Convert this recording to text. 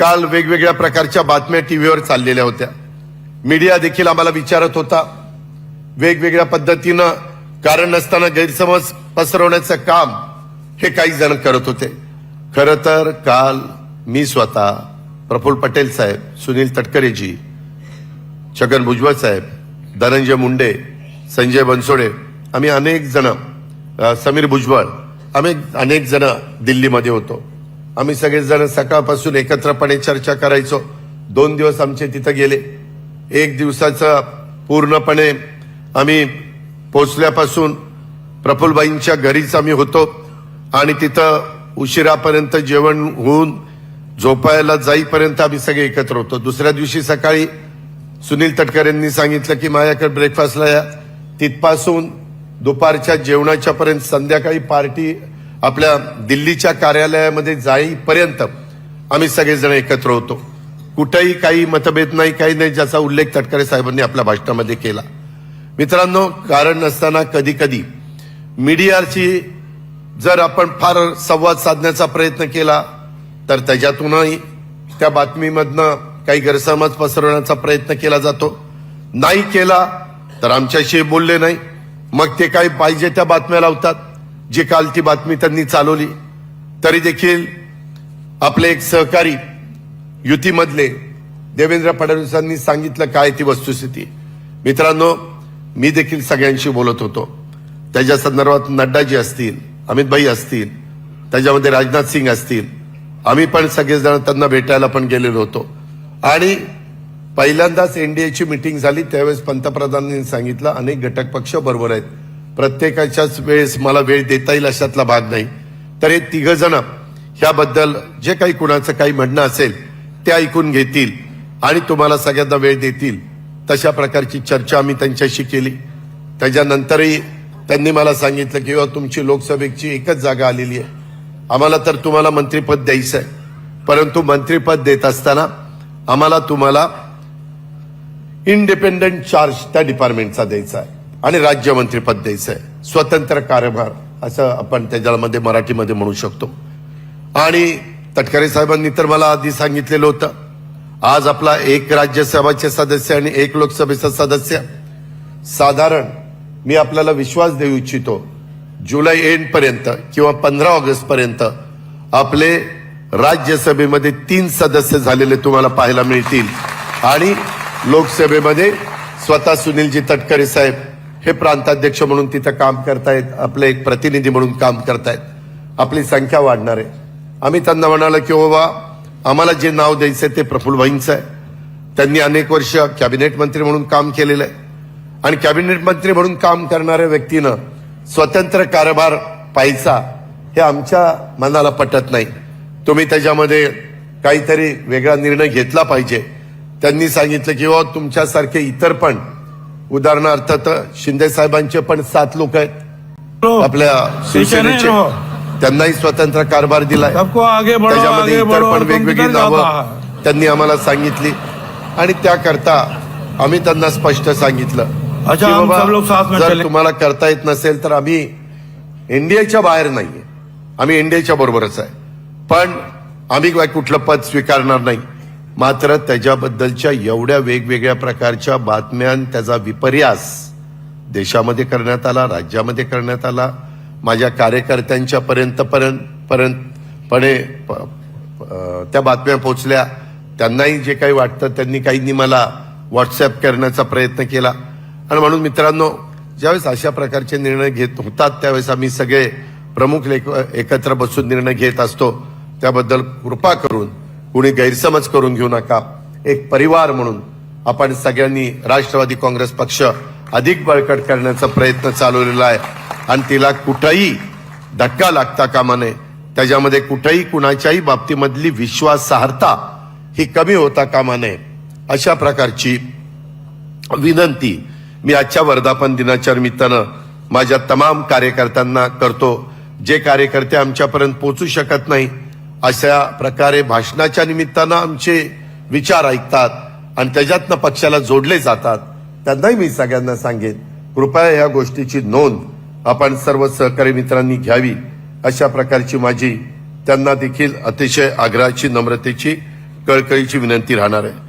काल वेगवेगळ्या प्रकारच्या बातम्या टीव्हीवर चाललेल्या होत्या. मीडिया देखील आम्हाला विचारत होता. वेगवेगळ्या पद्धतीनं कारण नसताना गैरसमज पसरवण्याचं काम हे काही जण करत होते. खर तर काल मी स्वतः प्रफुल्ल पटेल साहेब सुनील तटकरेजी छगन भुजबळ साहेब धनंजय मुंडे संजय बनसोडे आम्ही अनेक जण समीर भुजबळ आम्ही अनेक जण दिल्लीमध्ये होतो. आम्ही सगळेजण सकाळपासून एकत्रपणे चर्चा करायचो. दोन दिवस आमचे तिथं गेले. एक दिवसाचं पूर्णपणे आम्ही पोचल्यापासून प्रफुल्लबाईंच्या घरीच आम्ही होतो. आणि तिथं उशिरापर्यंत जेवण होऊन झोपायला जाईपर्यंत आम्ही सगळे एकत्र होतो. दुसऱ्या दिवशी सकाळी सुनील तटकरेंनी सांगितलं की माझ्याकडे ब्रेकफास्टला या. तिथपासून दुपारच्या जेवणाच्या पर्यंत संध्याकाळी पार्टी आपल्या दिल्लीच्या कार्यालयामध्ये जाईपर्यंत आम्ही सगळेजण एकत्र होतो. कुठेही काही मतभेद नाही काही नाही ज्याचा उल्लेख तटकरे साहेबांनी आपल्या भाषणामध्ये केला. मित्रांनो कारण नसताना कधी कधी मीडियाची जर आपण फार संवाद साधण्याचा प्रयत्न केला तर त्याच्यातूनही त्या बातमीमधनं काही गैरसमज पसरवण्याचा प्रयत्न केला जातो. नाही केला तर आमच्याशी बोलले नाही. मग ते काही पाहिजे त्या बातम्या लावतात. जी काल ती बातमी त्यांनी चालवली तरी देखील आपले एक सहकारी युतीमधले देवेंद्र फडणवीसांनी सांगितलं काय ती वस्तुस्थिती. मित्रांनो मी देखील सगळ्यांशी बोलत होतो. त्याच्या संदर्भात नड्डाजी असतील अमितभाई असतील त्याच्यामध्ये राजनाथ सिंग असतील आम्ही पण सगळेजण त्यांना भेटायला पण गेलेलो होतो. आणि पहिल्यांदाच एनडीएची मिटिंग झाली त्यावेळेस पंतप्रधानांनी सांगितलं अनेक घटक पक्ष बरोबर आहेत. प्रत्येकाच्याच वेळेस मला वेळ देता येईल अशातला भाग नाही. तर हे तिघ जण ह्याबद्दल जे काही कुणाचं काही म्हणणं असेल ते ऐकून घेतील आणि तुम्हाला सगळ्यांना वेळ देतील. तशा प्रकारची चर्चा आम्ही त्यांच्याशी केली. त्याच्यानंतरही त्यांनी मला सांगितलं की तुमची लोकसभेची एकच जागा आलेली आहे. आम्हाला तर तुम्हाला मंत्रीपद द्यायचं आहे परंतु मंत्रीपद देत असताना आम्हाला तुम्हाला इंडिपेंडंट चार्ज त्या डिपार्टमेंटचा द्यायचा आहे. आणि राज्यमंत्रीपद द्यायचं आहे स्वतंत्र कारभार असं आपण त्याच्यामध्ये मराठीमध्ये म्हणू शकतो. आणि तटकरे साहेबांनी तर मला आधी सांगितलेलं होतं आज आपला एक राज्यसभाचे सदस्य आणि एक लोकसभेचा सदस्य. साधारण मी आपल्याला विश्वास देऊ इच्छितो जुलै एंड पर्यंत किंवा पंधरा ऑगस्ट पर्यंत आपले राज्यसभेमध्ये तीन सदस्य झालेले तुम्हाला पाहायला मिळतील. आणि लोकसभेमध्ये स्वतः सुनीलजी तटकरे साहेब हे प्रांताध्यक्ष म्हणून तिथं काम करतायत आपले एक प्रतिनिधी म्हणून काम करतायत. आपली संख्या वाढणार आहे. आम्ही त्यांना म्हणालो की हो बाबा आम्हाला जे नाव द्यायचं आहे ते प्रफुल्लभाईंचं आहे. त्यांनी अनेक वर्ष कॅबिनेट मंत्री म्हणून काम केलेलं आहे. आणि कॅबिनेट मंत्री म्हणून काम करणाऱ्या व्यक्तीनं स्वतंत्र कारभार पाहायचा हे आमच्या मनाला पटत नाही. तुम्ही त्याच्यामध्ये काहीतरी वेगळा निर्णय घेतला पाहिजे. त्यांनी सांगितलं की "हो, तुमच्यासारखे इतर पण उदाहरणार्थ तर शिंदे साहेबांचे पण सात लोक आहेत. आपल्या शिवसेनेचे. रहो। त्यांनाही स्वतंत्र कारभार दिलाय. सबको आगे बढ़ो त्याच्यामध्ये आगे इतर पण वेगवेगळी नावं है। त्यांनी आम्हाला सांगितली. आणि त्याकरता आम्ही त्यांना स्पष्ट सांगितलं जर. तुम्हाला करता येत नसेल तर आम्ही इंडियाच्या बाहेर नाहीये. आम्ही इंडियाच्या बरोबरच आहे. पण आम्ही काय कुठलं पद स्वीकारणार नाही. मात्र त्याच्याबद्दलच्या एवढ्या वेगवेगळ्या प्रकारच्या बातम्या त्याचा विपर्यास देशामध्ये करण्यात आला राज्यामध्ये करण्यात आला. माझ्या कार्यकर्त्यांच्या पर्यंत पर्यंत पर्यंत पणे प- त्या बातम्या पोचल्या त्यांनाही जे काही वाटतं त्यांनी काहींनी मला व्हॉट्सअप करण्याचा प्रयत्न केला. आणि म्हणून मित्रांनो ज्यावेळेस अशा प्रकारचे निर्णय घेत होतात त्यावेळेस आम्ही सगळे प्रमुख लेख एकत्र बसून निर्णय घेत असतो. त्याबद्दल कृपा करून कुणी गैरसमज करून घेऊ नका. एक परिवार म्हणून आपण सगळ्यांनी राष्ट्रवादी काँग्रेस पक्ष अधिक बळकट करण्याचा प्रयत्न चालवलेला आहे. आणि तिला कुठंही धक्का लागता कामा नये. त्याच्यामध्ये कुठंही कुणाच्याही बाबतीमधली विश्वासार्हता ही कमी होता कामा नये. अशा प्रकारची विनंती मी आजच्या वर्धापन दिनाच्या निमित्तानं माझ्या तमाम कार्यकर्त्यांना करतो. जे कार्यकर्ते आमच्यापर्यंत पोचू शकत नाही अशा प्रकारे भाषणाच्या निमित्तानं आमचे विचार ऐकतात आणि त्याच्यातनं पक्षाला जोडले जातात. त्यांनाही मी सगळ्यांना सांगेन कृपया या गोष्टीची नोंद आपण सर्व सहकारी मित्रांनी घ्यावी. अशा प्रकारची माझी त्यांना देखील अतिशय आग्रहाची नम्रतेची कळकळीची विनंती राहणार आहे.